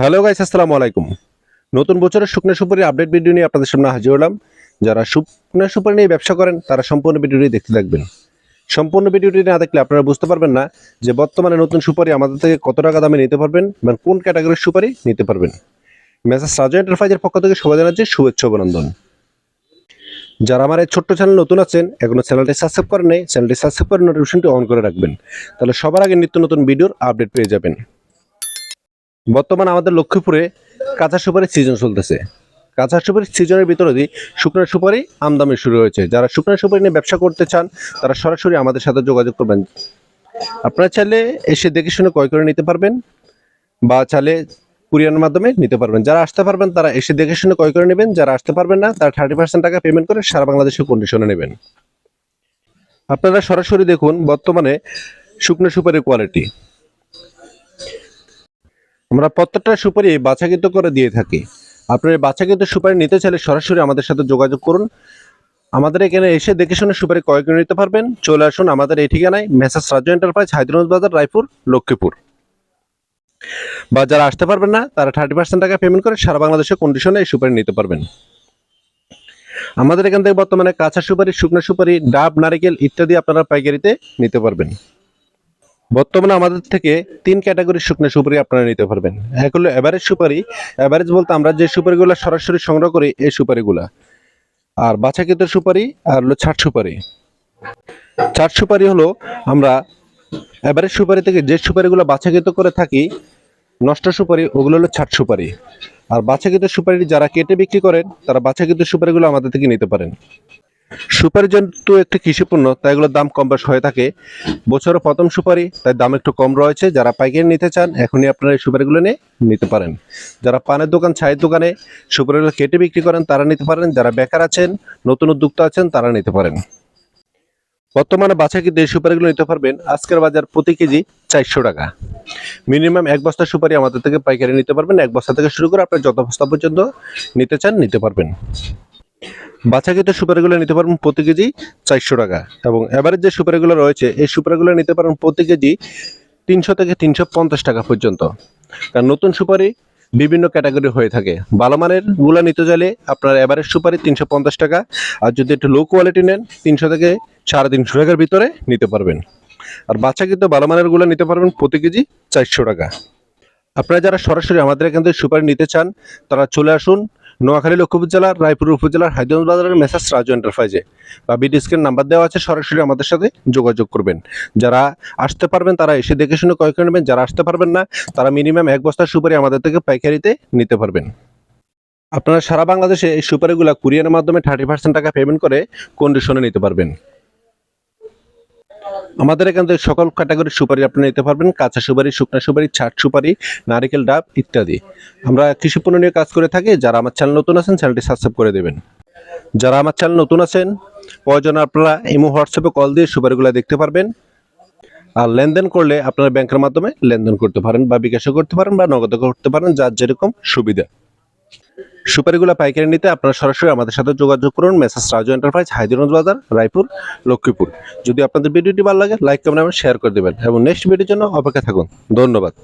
Hello guys আসসালামু আলাইকুম। নতুন বছরের শুকনো সুপারি আপডেট ভিডিও নিয়ে আপনাদের সামনে হাজির হলাম। যারা শুকনো সুপারি নিয়ে ব্যবসা করেন, তারা সম্পূর্ণ ভিডিওটি দেখতে থাকবেন। সম্পূর্ণ ভিডিওটি না দেখলে আপনারা বুঝতে পারবেন না যে বর্তমানে নতুন সুপারি আমাদের থেকে কত টাকা দামে নিতে পারবেন এবং কোন ক্যাটাগরির সুপারি নিতে পারবেন। মেসাজ রাজু এন্টারপ্রাইজের পক্ষ থেকে সবাই জানাচ্ছি, শুভেচ্ছা অভিনন্দন। যারা আমার এই ছোট্ট চ্যানেল নতুন আছেন, এখনও চ্যানেলটি সাবস্ক্রাইব করেন নাই চ্যানেলটি সাবস্ক্রাইব করে নোটিফিকেশনটি অন করে রাখবেন। তাহলে সবার আগে নিত্য নতুন ভিডিওর আপডেট পেয়ে যাবেন। বর্তমানে আমাদের লক্ষ্মীপুরে কাঁচা সুপারির সিজন চলতেছে। কাঁচা সুপারির সিজনের ভিতরে দিয়ে শুকনো সুপারি আমদানি শুরু হয়েছে, যারা শুকনো সুপারি নিয়ে ব্যবসা করতে চান, তারা সরাসরি আমাদের সাথে যোগাযোগ করবেন। আপনারা চাইলে এসে দেখে শুনে ক্রয় করে নিতে পারবেন বা চাইলে কুরিয়ারের মাধ্যমে নিতে পারবেন। যারা আসতে পারবেন, তারা এসে দেখে শুনে ক্রয় করে নেবেন। যারা আসতে পারবেন না, তারা থার্টি পার্সেন্ট টাকা পেমেন্ট করে সারা বাংলাদেশের কন্ডিশনে নেবেন। আপনারা সরাসরি দেখুন বর্তমানে শুকনো সুপারির কোয়ালিটি আমরা প্রত্যেকটা সুপারি বাছাকৃত করে দিয়ে থাকি। আপনার বাছাকৃত সুপারি নিতে চাইলে সরাসরি আমাদের সাথে যোগাযোগ করুন। আমাদের এখানে এসে দেখে শুনে সুপারি ক্রয় করে নিতে পারবেন। চলে আসুন আমাদের এই ঠিকানায় মেসাজ রাজু এন্টারপ্রাইজ, হায়দ্রাবাদ বাজার, রায়পুর, লক্ষ্মীপুর। বা যারা আসতে পারবেন না, তারা থার্টি পার্সেন্ট টাকা পেমেন্ট করে সারা বাংলাদেশের কন্ডিশনে এই সুপারি নিতে পারবেন। আমাদের এখান থেকে বর্তমানে কাঁচা সুপারি, শুকনো সুপারি, ডাব, নারিকেল ইত্যাদি আপনারা পাইকারিতে নিতে পারবেন। বর্তমানে আমাদের থেকে তিন ক্যাটাগরির শুকনো সুপারি আপনারা নিতে পারবেন। এক হলো অ্যাভারেজ সুপারি। অ্যাভারেজ বলতে আমরা যে সুপারিগুলো সরাসরি সংগ্রহ করি, এই সুপারিগুলা। আর বাছাকৃত সুপারি আর হলো ছাট সুপারি। ছাট সুপারি হলো আমরা অ্যাভারেজ সুপারি থেকে যে সুপারিগুলো বাছাকৃত করে থাকি, নষ্ট সুপারি, ওগুলো হলো ছাট সুপারি। আর বাছাকৃত সুপারি যারা কেটে বিক্রি করেন, তারা বাছাকৃত সুপারিগুলো আমাদের থেকে নিতে পারেন। সুপারি যেহেতু একটি কৃষিপণ্য, তাই এগুলোর দাম কম বেশ হয়ে থাকে। বছরের প্রথম সুপারি, তাই দাম একটু কম রয়েছে। যারা পাইকারি নিতে চান, এখনই আপনারা এই সুপারিগুলো নিয়ে নিতে পারেন। যারা পানের দোকান ছায়ের দোকানে সুপারিগুলো কেটে বিক্রি করেন, তারা নিতে পারেন। যারা বেকার আছেন, নতুন উদ্যোক্তা আছেন, তারা নিতে পারেন। বর্তমানে বাছা কিন্তু সুপারিগুলো নিতে পারবেন। আজকের বাজার প্রতি কেজি চারশো টাকা। মিনিমাম এক বস্তা সুপারি আমাদের থেকে পাইকারি নিতে পারবেন। এক বস্তা থেকে শুরু করে আপনার যত বস্তা পর্যন্ত নিতে চান, নিতে পারবেন। বাছাকৃত সুপারিগুলো নিতে পারবেন প্রতি কেজি চারশো টাকা। এবং এবারের যে সুপারিগুলো রয়েছে, এই সুপারিগুলো নিতে পারবেন প্রতি কেজি তিনশো থেকে তিনশো পঞ্চাশ টাকা পর্যন্ত। কারণ নতুন সুপারি বিভিন্ন ক্যাটাগরি হয়ে থাকে। ভালো মানেরগুলা নিতে চাইলে আপনার এবারের সুপারি তিনশো পঞ্চাশ টাকা, আর যদি একটু লো কোয়ালিটি নেন, তিনশো থেকে সাড়ে তিনশো টাকার ভিতরে নিতে পারবেন। আর বাচ্চাকৃত ভালো মানেরগুলো নিতে পারবেন প্রতি কেজি চারশো টাকা। আপনারা যারা সরাসরি আমাদের এখান থেকে সুপারি নিতে চান, তারা চলে আসুন নোয়াখালী লক্ষ্মীপুর জেলার, রায়পুর উপজেলার হায়দ্রাবাদ বাজারের মেসাজ রাজু এন্টারপ্রাইজে। বা বিডিস্কের নাম্বার দেওয়া আছে, সরাসরি আমাদের সাথে যোগাযোগ করবেন। যারা আসতে পারবেন, তারা এসে দেখে শুনে ক্রয় করে নেবেন। যারা আসতে পারবেন না, তারা মিনিমাম এক বস্তা সুপারি আমাদের থেকে পাইকারিতে নিতে পারবেন। আপনারা সারা বাংলাদেশে এই সুপারিগুলো কুরিয়ারের মাধ্যমে থার্টি পার্সেন্ট টাকা পেমেন্ট করে কন্ডিশনে নিতে পারবেন। আমাদের এখান থেকে সকল ক্যাটাগরির সুপারি আপনি নিতে পারবেন। কাঁচা সুপারি, শুকনা সুপারি ছাট সুপারি, নারিকেল ডাব ইত্যাদি। আমরা কৃষি পণ্য নিয়ে কাজ করে থাকি। যারা আমার চ্যানেল নতুন আছেন চ্যানেলটি সাবস্ক্রাইব করে দেবেন। যারা আমার চ্যানেল নতুন আছেন, প্রয়োজন আপনারা ইমো হোয়াটসঅ্যাপে কল দিয়ে সুপারিগুলো দেখতে পারবেন। আর লেনদেন করলে আপনারা ব্যাংকের মাধ্যমে লেনদেন করতে পারেন বা বিকাশও করতে পারেন বা নগদ করতে পারেন, যার যেরকম সুবিধা। সুপারিগুলো পাইকারি নিতে আপনারা সরাসরি আমাদের সাথে যোগাযোগ করুন মেসেজ রাজু এন্টারপ্রাইজ, হায়দ্রাবাদ বাজার, রায়পুর, লক্ষ্মীপুর। যদি আপনাদের ভিডিওটি ভালো লাগে লাইক কমেন্ট এবং শেয়ার করে দেবেন। এবং নেক্সট ভিডিওর জন্য অপেক্ষা থাকুন। ধন্যবাদ।